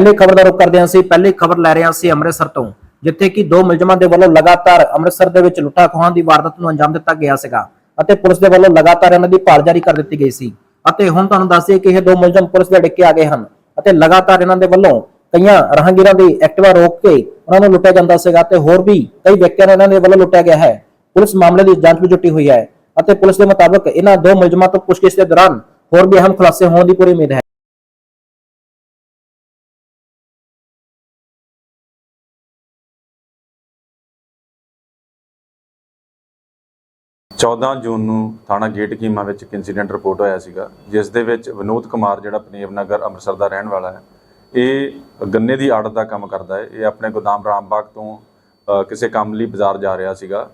ਪਹਿਲੇ ਖਬਰ ਦਾ ਰੁਖ ਕਰਦੇ ਹਾਂ ਅਸੀਂ, ਪਹਿਲੀ ਖਬਰ ਲੈ ਰਹੇ ਹਾਂ ਅਸੀਂ ਅੰਮ੍ਰਿਤਸਰ ਤੋਂ, ਜਿੱਥੇ ਕਿ ਦੋ ਮੁਲਜ਼ਮਾਂ ਦੇ ਵੱਲੋਂ ਲਗਾਤਾਰ ਅੰਮ੍ਰਿਤਸਰ ਦੇ ਵਿੱਚ ਲੁੱਟਾਂ ਖੋਹਾਂ ਦੀ ਵਾਰਦਾਤ ਨੂੰ ਅੰਜਾਮ ਦਿੱਤਾ ਗਿਆ ਸੀਗਾ ਅਤੇ ਪੁਲਿਸ ਦੇ ਵੱਲੋਂ ਲਗਾਤਾਰ ਇਹਨਾਂ ਦੀ ਭਾਲ ਜਾਰੀ ਕਰ ਦਿੱਤੀ ਗਈ ਸੀ। ਅਤੇ ਹੁਣ ਤੁਹਾਨੂੰ ਦੱਸੀਏ ਕਿ ਇਹ ਦੋ ਮੁਲਜ਼ਮ ਪੁਲਿਸ ਦੇ ਡਿੱਕੇ ਆ ਗਏ ਹਨ ਅਤੇ ਲਗਾਤਾਰ ਇਹਨਾਂ ਦੇ ਵੱਲੋਂ ਕਈਆਂ ਰਾਹਗੀਰਾਂ ਦੀ ਐਕਟਿਵਾ ਰੋਕ ਕੇ ਉਹਨਾਂ ਨੂੰ ਲੁੱਟਿਆ ਜਾਂਦਾ ਸੀਗਾ ਤੇ ਹੋਰ ਵੀ ਕਈ ਵਿਅਕਤੀਆਂ ਨੂੰ ਇਹਨਾਂ ਦੇ ਵੱਲੋਂ ਲੁੱਟਿਆ ਗਿਆ ਹੈ। ਪੁਲਿਸ ਮਾਮਲੇ ਦੀ ਜਾਂਚ ਵਿੱਚ ਜੁਟੀ ਹੋਈ ਹੈ ਅਤੇ ਪੁਲਿਸ ਦੇ ਮੁਤਾਬਕ ਇਹਨਾਂ ਦੋ ਮੁਲਜ਼ਮਾਂ ਤੋਂ ਪੁੱਛਗਿੱਛ ਦੇ ਦੌਰਾਨ ਹੋਰ ਵੀ ਅਹਿਮ ਖੁਲਾਸੇ ਹੋਣ ਦੀ ਪੂਰੀ ਉਮੀਦ ਹੈ। 14 ਜੂਨ ਨੂੰ ਥਾਣਾ ਗੇਟ ਕੀਮਾ ਵਿੱਚ ਇੱਕ ਇਨਸੀਡੈਂਟ ਰਿਪੋਰਟ ਹੋਇਆ ਸੀਗਾ, ਜਿਸ ਦੇ ਵਿੱਚ ਵਿਨੋਦ ਕੁਮਾਰ ਜਿਹੜਾ ਪਨੀਰ ਨਗਰ ਅੰਮ੍ਰਿਤਸਰ ਦਾ ਰਹਿਣ ਵਾਲਾ ਹੈ, ਇਹ ਗੰਨੇ ਦੀ ਆੜਤ ਦਾ ਕੰਮ ਕਰਦਾ ਹੈ। ਇਹ ਆਪਣੇ ਗੋਦਾਮ ਰਾਮਬਾਗ ਤੋਂ ਕਿਸੇ ਕੰਮ ਲਈ ਬਾਜ਼ਾਰ ਜਾ ਰਿਹਾ ਸੀਗਾ।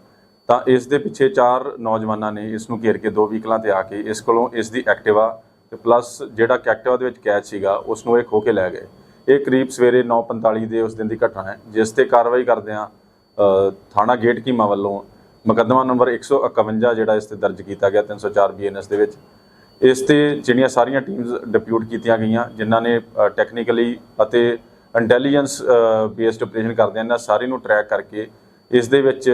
ਤਾਂ ਇਸ ਦੇ ਪਿੱਛੇ ਚਾਰ ਨੌਜਵਾਨਾਂ ਨੇ ਇਸ ਨੂੰ ਘੇਰ ਕੇ ਦੋ ਵਹੀਕਲਾਂ ਤੇ ਆ ਕੇ ਇਸ ਕੋਲੋਂ ਇਸ ਦੀ ਐਕਟਿਵਾ ਤੇ ਪਲੱਸ ਜਿਹੜਾ ਕਿ ਐਕਟਿਵਾ ਦੇ ਵਿੱਚ ਕੈਚ ਸੀਗਾ, ਉਸ ਨੂੰ ਇਹ ਖੋ ਕੇ ਲੈ ਗਏ। ਇਹ ਕਰੀਬ ਸਵੇਰੇ 9:45 ਦੇ ਉਸ ਦਿਨ ਦੀ ਘਟਨਾ ਹੈ, ਜਿਸ ਤੇ ਕਾਰਵਾਈ ਕਰਦਿਆਂ ਥਾਣਾ ਗੇਟ ਕੀਮਾ ਵੱਲੋਂ ਮੁਕੱਦਮਾ ਨੰਬਰ 151 ਜਿਹੜਾ ਇਸ ਤੇ ਦਰਜ ਕੀਤਾ ਗਿਆ 304 ਬੀਐਨਐਸ ਦੇ ਵਿੱਚ। ਇਸ ਤੇ ਜਿਹੜੀਆਂ ਸਾਰੀਆਂ ਟੀਮਸ ਡਿਪਿਊਟ ਕੀਤੀਆਂ ਗਈਆਂ ਜਿਨ੍ਹਾਂ ਨੇ ਟੈਕਨੀਕਲੀ ਅਤੇ ਇੰਟੈਲੀਜੈਂਸ ਬੇਸਡ ਆਪਰੇਸ਼ਨ ਕਰਦੇ ਇਹਨਾਂ ਸਾਰੇ ਨੂੰ ਟਰੈਕ ਕਰਕੇ ਇਸ ਦੇ ਵਿੱਚ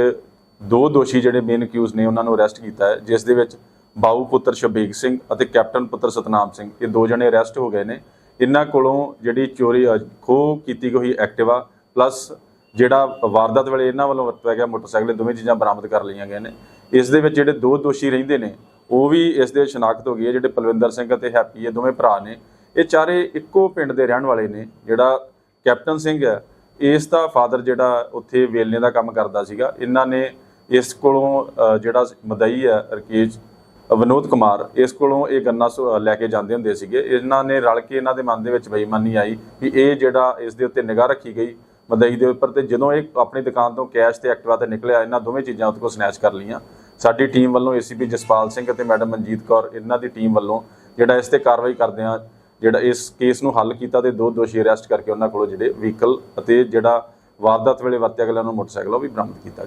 ਦੋ ਦੋਸ਼ੀ ਜਿਹੜੇ ਮੇਨ ਅਕਿਊਜ਼ ਨੇ ਉਹਨਾਂ ਨੂੰ ਅਰੈਸਟ ਕੀਤਾ ਹੈ ਜਿਸ ਦੇ ਵਿੱਚ ਬਾਊ ਪੁੱਤਰ ਸ਼ਬੀਕ ਸਿੰਘ ਅਤੇ ਕੈਪਟਨ ਪੁੱਤਰ ਸਤਨਾਮ ਸਿੰਘ। ਇਹ ਦੋ ਜਣੇ ਅਰੈਸਟ ਹੋ ਗਏ ਨੇ। ਇਹਨਾਂ ਕੋਲੋਂ ਜਿਹੜੀ ਚੋਰੀ ਅ, ਖੋਹ ਕੀਤੀ ਹੋਈ ਐਕਟਿਵਾ ਪਲੱਸ ਜਿਹੜਾ ਵਾਰਦਾਤ ਵੇਲੇ ਇਹਨਾਂ ਵੱਲੋਂ ਵਰਤਿਆ ਗਿਆ ਮੋਟਰਸਾਈਕਲ ਦੋਵੇਂ ਚੀਜ਼ਾਂ ਬਰਾਮਦ ਕਰ ਲਈਆਂ ਗਈਆਂ ਨੇ। ਇਸ ਦੇ ਵਿੱਚ ਜਿਹੜੇ ਦੋ ਦੋਸ਼ੀ ਰਹਿੰਦੇ ਨੇ, ਉਹ ਵੀ ਇਸ ਦੇ ਸ਼ਨਾਖਤ ਹੋ ਗਈ ਹੈ ਜਿਹੜੇ ਪਲਵਿੰਦਰ ਸਿੰਘ ਅਤੇ ਹੈਪੀ ਇਹ ਦੋਵੇਂ ਭਰਾ ਨੇ। ਇਹ ਚਾਰੇ ਇੱਕੋ ਪਿੰਡ ਦੇ ਰਹਿਣ ਵਾਲੇ ਨੇ, ਜਿਹੜਾ ਕੈਪਟਨ ਸਿੰਘ ਹੈ। ਇਸ ਦਾ ਫਾਦਰ ਜਿਹੜਾ ਉੱਥੇ ਵੇਲਣੇ ਦਾ ਕੰਮ ਕਰਦਾ ਸੀਗਾ। ਇਹਨਾਂ ਨੇ ਇਸ ਕੋਲੋਂ ਜਿਹੜਾ ਮਦਈ ਹੈ, ਰਕੇਸ਼ ਵਿਨੋਦ ਕੁਮਾਰ, ਇਸ ਕੋਲੋਂ ਇਹ ਗੰਨਾ ਸੁ- ਲੈ ਕੇ ਜਾਂਦੇ ਹੁੰਦੇ ਸੀਗੇ। ਇਹਨਾਂ ਨੇ ਰਲ ਕੇ ਇਹਨਾਂ ਦੇ ਮਨ ਦੇ ਵਿੱਚ ਬੇਈਮਾਨੀ ਆਈ ਕਿ ਇਹ ਜਿਹੜਾ ਇਸ ਦੇ ਉੱਤੇ ਨਿਗਾਹ ਰੱਖੀ ਗਈ ਮਦਈ ਦੇ ਉੱਪਰ ਤੇ ਜਦੋਂ ਇਹ ਆਪਣੀ ਦੁਕਾਨ ਤੋਂ ਕੈਸ਼ ਤੇ ਐਕਟਿਵਾ ਤੇ ਨਿਕਲਿਆ, ਇਹਨਾਂ ਦੋਵੇਂ ਚੀਜ਼ਾਂ ਉਹਦੇ ਕੋਲ ਸਨੈਚ ਕਰ ਲਈਆਂ। ਸਾਡੀ ਟੀਮ ਵੱਲੋਂ ਏਸੀਪੀ ਜਸਪਾਲ ਸਿੰਘ ਅਤੇ ਮੈਡਮ ਮਨਜੀਤ ਕੌਰ, ਇਹਨਾਂ ਦੀ ਟੀਮ ਵੱਲੋਂ ਜਿਹੜਾ ਇਸ ਤੇ ਕਾਰਵਾਈ ਕਰਦੇ ਆ ਜਿਹੜਾ ਇਸ ਕੇਸ ਨੂੰ ਹੱਲ ਕੀਤਾ ਤੇ ਦੋ ਦੋਸ਼ੀ ਅਰੈਸਟ ਕਰਕੇ ਉਹਨਾਂ ਕੋਲੋਂ ਜਿਹੜੇ ਵਹੀਕਲ ਅਤੇ ਜਿਹੜਾ ਵਾਰਦਾਤ ਵੇਲੇ ਵਰਤਿਆ ਗਿਆ, ਉਹਨਾਂ ਨੂੰ ਮੋਟਰਸਾਈਕਲ ਉਹ ਵੀ ਬਰਾਮਦ ਕੀਤਾ।